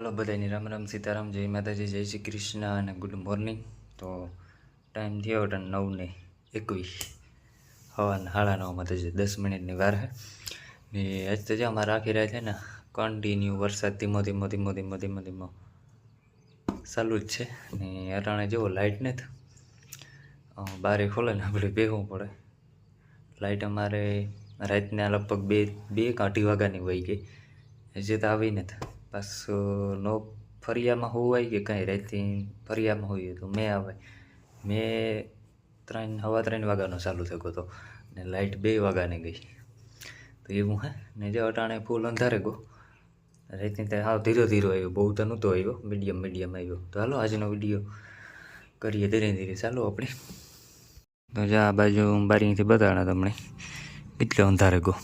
Hello બધાની રામ રામ, સીતારામ, જય માતાજી, જય શ્રી કૃષ્ણ અને ગુડ મોર્નિંગ. તો ટાઈમ થયો હતો નવ ને એકવીસ. હવાના સાડા નવમાં થશે, દસ મિનિટની વાર હે. ને આજ તો જે અમારે રાખી રહ્યા છે ને કન્ટિન્યુ વરસાદ ધીમો ધીમો ધીમો ધીમો ધીમો ધીમો. ચાલુ જ છે. ને અટાણે જેવો લાઇટ નથી. બારે ખોલે ને આપણે બેહવું પડે. લાઇટ અમારે રાતના લગભગ બે બે કાંઠી વાગ્યાની વહી ગઈ. હજી તો આવી નથી. પાછું નો ફરિયામાં હોવાય કે કાંઈ? રાતથી ફરિયામાં હોય તો મેં આવે. મેં ત્રણ, હવા ત્રણ વાગ્યાનો ચાલુ થયો હતો ને લાઇટ બે વાગ્યાની ગઈ. તો એવું હે? ને જે અટાણે ફૂલ અંધારે ગયો. રાતની ત્યાં હાવ ધીરો ધીરો આવ્યો. બહુ તો નહોતો આવ્યો. મીડિયમ મીડિયમ આવ્યો. તો હાલો આજનો વીડિયો કરીએ ધીરે ધીરે. ચાલો આપણે. તો જા આ બાજુ બારીથી બતાડા તમને કેટલો અંધારે ગયો.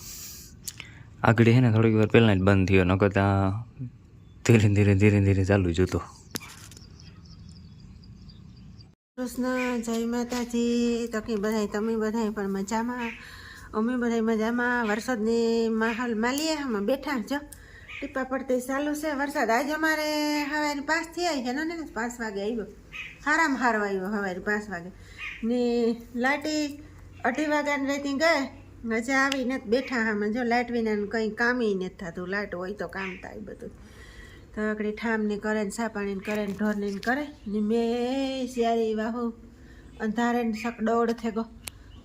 આગળ છે ને થોડીક વાર પહેલાં જ બંધ થયો. નકર ત્યાં ધીરે ધીરે ધીરે ધીરે ચાલુ જોતો કૃષ્ણ, જય માતાજી. તો કે બધાય, તમે બધાય પણ મજામાં? અમે બધાય મજામાં. વરસાદની માહોલ માલીએ અમે બેઠા જો. ટીપા પડતી ચાલુ છે. વરસાદ આજે અમારે સવારે પાંચ થઈ આવી છે. ને પાંચ વાગે આવ્યો સારામાં સારો આવ્યો સવારે પાંચ વાગે. ને લાઇટી અઢી વાગ્યાની રેતી ગઈ. મજા આવી નથી બેઠા અમે જો લાઇટ વિના કંઈ કામ નથી થતું. લાઇટ હોય તો કામ થાય બધું. તો આગળ ઠામની કરે ને સા કરે ને ઢોરની કરે ને મેં શિયારી વાહુ અંધારે ને શક દોડ થેગો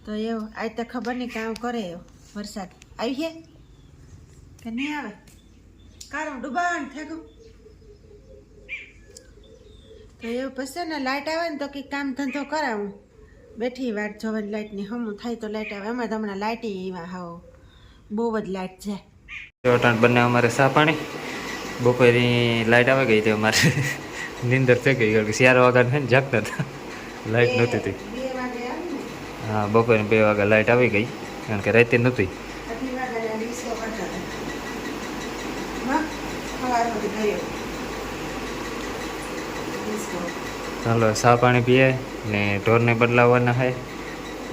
તો એવો આજ તો ખબર નહીં કામ કરે એવો વરસાદ. આવી છે કે નહીં આવે? કારું ડૂબાણ થેગો તો એવું પછી ને લાઇટ આવે ને તો કંઈક કામ ધંધો કરાવું. બેઠી વાટ જોવાની લાઇટની હમું થાય તો લાઇટ આવે. એમાં હમણાં લાઇટ એવા હાવ બહુ જ લાઇટ છે. તો અમારે સા બપોરની લાઇટ આવી ગઈ હતી અમારે નીંદર થઈ ગઈ કારણ કે ચાર વાગ્યા છે ને જાગતા હતા. લાઇટ નહોતી. હતી હા બપોરે બે વાગ્યા લાઇટ આવી ગઈ કારણ કે રાતે નહોતી. ચાલો સા પાણી પીએ ને ઢોરને બદલાવવાના છે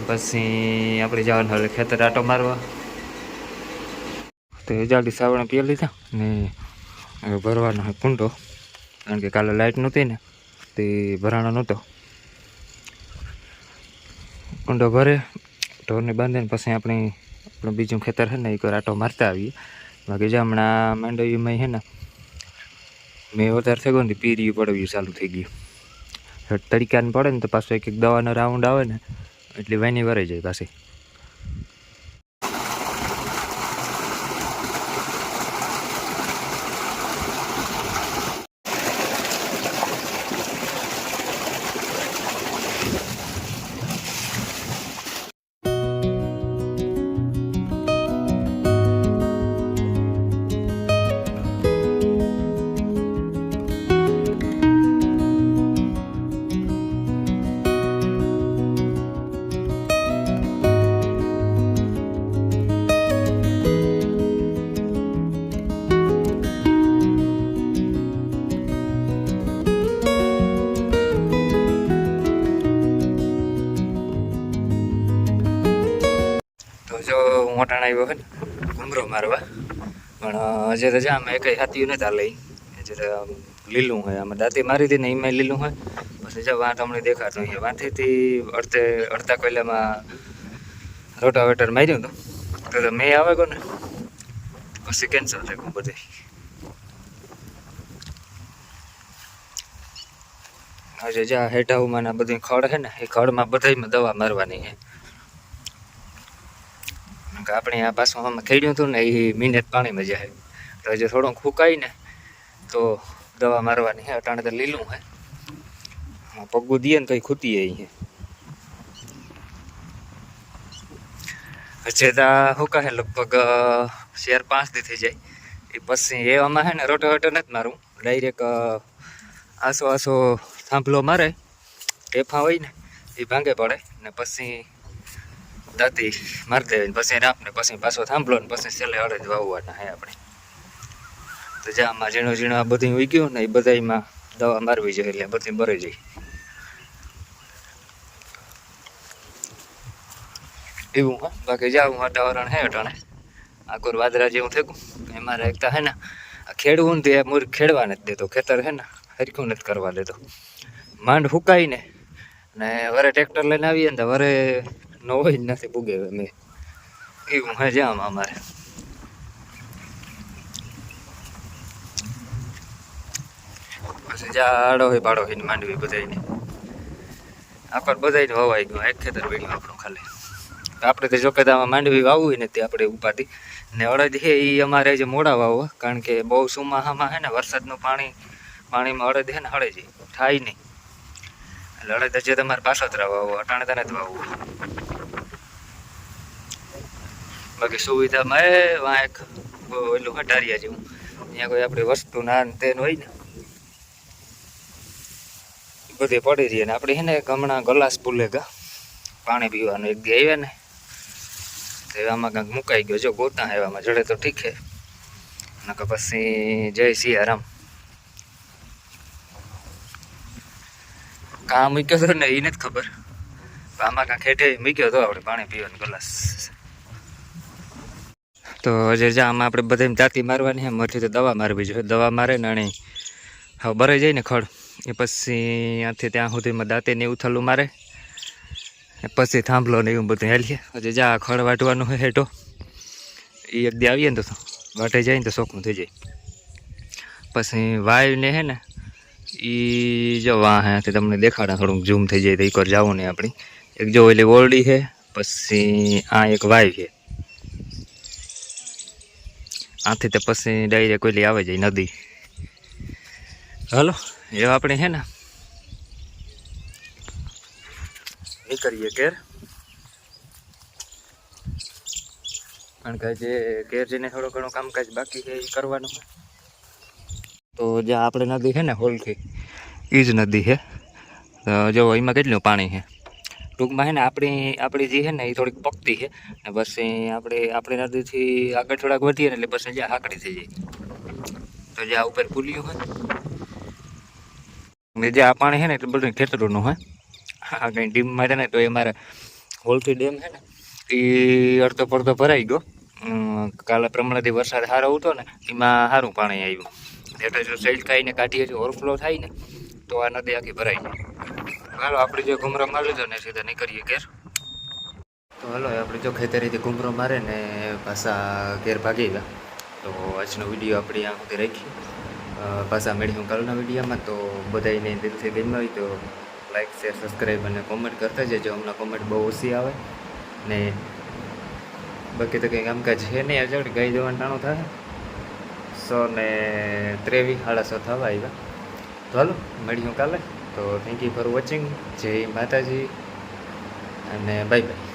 પછી આપણે જવાનું હવે ખેતર આટો મારવા. તો એ સાવણ સાવણે પી લીધા ને હવે ભરવાનો છે કુંડો. કારણ કે કાલે લાઇટ નહોતી ને, તે ભરાણો નહોતો. કુંડો ભરે, ઢોરને બાંધીને પછી આપણે, આપણું બીજું ખેતર છે ને એક આટો મારતા આવીએ. બાકી જે હમણાં માંડવીમાં છે ને, મેં વધારે થઈ ગયો ને, પીર્યું પડવ્યું ચાલુ થઈ ગયું. તડકાને પડે ને, તો પાછો એક એક દવાનો રાઉન્ડ આવે ને, એટલે વાની વરાઈ જાય પાછી. જો આવ્યો હોય ને ઘૂમરો મારવા. પણ હજે તો જા આમાં એકઈ હાથીયું નથી લઈ. હજે તો લીલું હોય. આમાં દાંતી મારી હતી ને એમાં લીલું હોય. પછી જો વાંટ હમણાં દેખાતું અહીંયા વાંથીથી અડધે, અડધા કોયલામાં રોટાવેટર માર્યું હતું. તો મેં આવે ગયો ને પછી કેન્સલ થઈ ગયું બધે. હજે જ્યાં હેઠાઉમાં બધી ખડ છે ને, એ ખડમાં બધામાં દવા મારવાની છે. કે આપણે આ પાછું આમાં ખેડ્યું હતું ને એ મિનિટ પાણીમાં જાય તો હજુ થોડુંક ફૂકાય ને, તો દવા મારવાની હે અટાણે તો લીલું હે. પગું દઈએ ને તો ખૂતી અહીં હજે તો હે લગભગ શેર પાંચ દી થઈ જાય. એ પછી એવામાં હે ને, રોટોવેટર નથી મારું. ડાયરેક્ટ આસો આસો થાંભલો મારે ટેફા હોય ને એ ભાંગે પડે. ને પછી દાંતી મારી દેવી પછી આપને પછી પાછો થાંભલો ને પછી છેલ્લે અડે જ વાવવાના હે આપણે. તો જ્યાં આમાં ઝીણો ઝીણો આ બધું ઉગ્યું ને એ બધામાં દવા મારવી જોઈએ એટલે બધી મરી જાય. એવું હા? બાકી જાવું વાતાવરણ હે અટાણે. આખુર વાદરા જેવું થયું એમાં એકતા હે ને, આ ખેડવું તે મૂર ખેડવા નથી દેતો, ખેતર હે ને, હરખું નથી કરવા દેતો. માંડ હુકાઈને ને વરે ટ્રેક્ટર લઈને આવીએ ને તો વરે ન હોય જ નથી પૂગે મેં. એવું હે અમારે. પછી જ્યાં હોય પાડો હોય માંડવી બધાયને. આખર બધાયને વવાઈ ગયું, એક ખેતર આપણું ખાલી. આપણે તો જોકે માંડવી વાવવી નથી આપણે ઉપાધી. ને અડદ છે એ અમારે જે મોડા વાવો, કારણ કે બહુ સુમાહામાં છે ને વરસાદનું પાણી, પાણીમાં અડદ છે ને હળે જાય થાય નહીં. એટલે અડદ જે તમારે પાસોતરા વાવો અટાણે તને જ વાવવું. બાકી સુવિધામાં એ વાં એક ઓલું હટારીયા જેવું. અહીંયા કોઈ આપણી વસ્તુ ના તેન હોય ને. બધી પડી રહી ને આપણે હેને હમણાં ગલાસ પુલેગા પાણી પીવાનું એક દી આવ્યા ને. તો એવામાં કાંઈક મુકાઈ ગયો. જો ગોતા એવામાં જડે તો ઠીક છે. નકર પછી જય સિયારામ. કાં મૂક્યો હતો ને એ નથી ખબર. આમાં કાં ખેઠે મૂક્યો હતો આપણે પાણી પીવાનો ગ્લાસ. તો હજે જા, આમાં આપણે બધા જાતી મારવાની છે મરથી તો દવા મારવી જોઈએ. દવા મારે ને અને હવે બરાઈ જાય ને ખડ. એ પછી ત્યાંથી ત્યાં સુધીમાં દાંતે ને એવું થલું મારે. પછી થાંભલો ને એવું બધું હેલીએ. હજી જા ખડ વાટવાનું હોય હેઠો. એ એક દી આવીએ ને તો વાટે જાય ને તો શોખનું થઈ જાય. પછી વાયુ ને હે ને એ જો હે તમને દેખાડા થોડુંક ઝૂમ થઈ જાય તો એકવાર જવું નહીં આપણી. એક જો ઓલી ઓરડી છે, પછી આ એક વાય છે. આથી તે પછી ડાયરેક્ટ ઓલી આવે જાય નદી. હાલો, એ આપણે છે ને. નીકળીએ ઘેર. કારણ કે જે ઘેર જઈને થોડું ઘણું કામકાજ બાકી છે, એ કરવાનું. તો જ્યાં આપણે નદી છે ને હોલથી એ જ નદી છે. તો જો એમાં કેટલું પાણી છે? ટૂંકમાં છે ને આપણી આપણી જે છે ને એ થોડીક પકતી છે. ને પછી આપણે આપણી નદીથી આગળ થોડાક વધીએ ને એટલે પછી જ્યાં હાકડી થઈ જાય. તો જ્યાં ઉપર પુલિયું હોય. ને જે આ પાણી છે ને એટલે બધું ખેતરોનું હોય. હા કંઈ ડીમ મારે ને તો એ મારે હોલથી ડેમ છે ને એ અડધો પડધો ભરાઈ ગયો. અમ, કાલે પ્રમાણેથી વરસાદ સારો ઉઠો ને એમાં સારું પાણી આવ્યું. એટલે જો સેલકાઈને કાઢીએ જો ઓવરફ્લો થાય ને, તો આ નદી આખી ભરાઈ જાય. હાલો, આપણે જો ઘુમરો મારી લીધો ને સીધા નીકળીએ ઘેર. તો હાલો આપણે જો ખેતરીથી ઘુમરો મારે ને પાછા ઘેર ભાગી ગયા. તો આજનો વીડિયો આપણે આ સુધી રાખીએ. પાછા મેળ્યું કાલના વિડીયોમાં. તો બધાને દિલથી ગમ્યું હોય તો લાઈક શેર સબસ્ક્રાઈબ અને કોમેન્ટ કરતા જજો. હમણાં કોમેન્ટ બહુ ઓછી આવે. ને બાકી તો કંઈ કામકાજ છે નહીં. આગળ ગાઈ દેવાનું ટાણું થાય. સો ને ત્રેવીસ સાડાસો થવા આવ્યા. તો હાલો મળ્યું કાલે. તો થેન્ક યુ ફોર વોચિંગ જય માતાજી. અને બાય બાય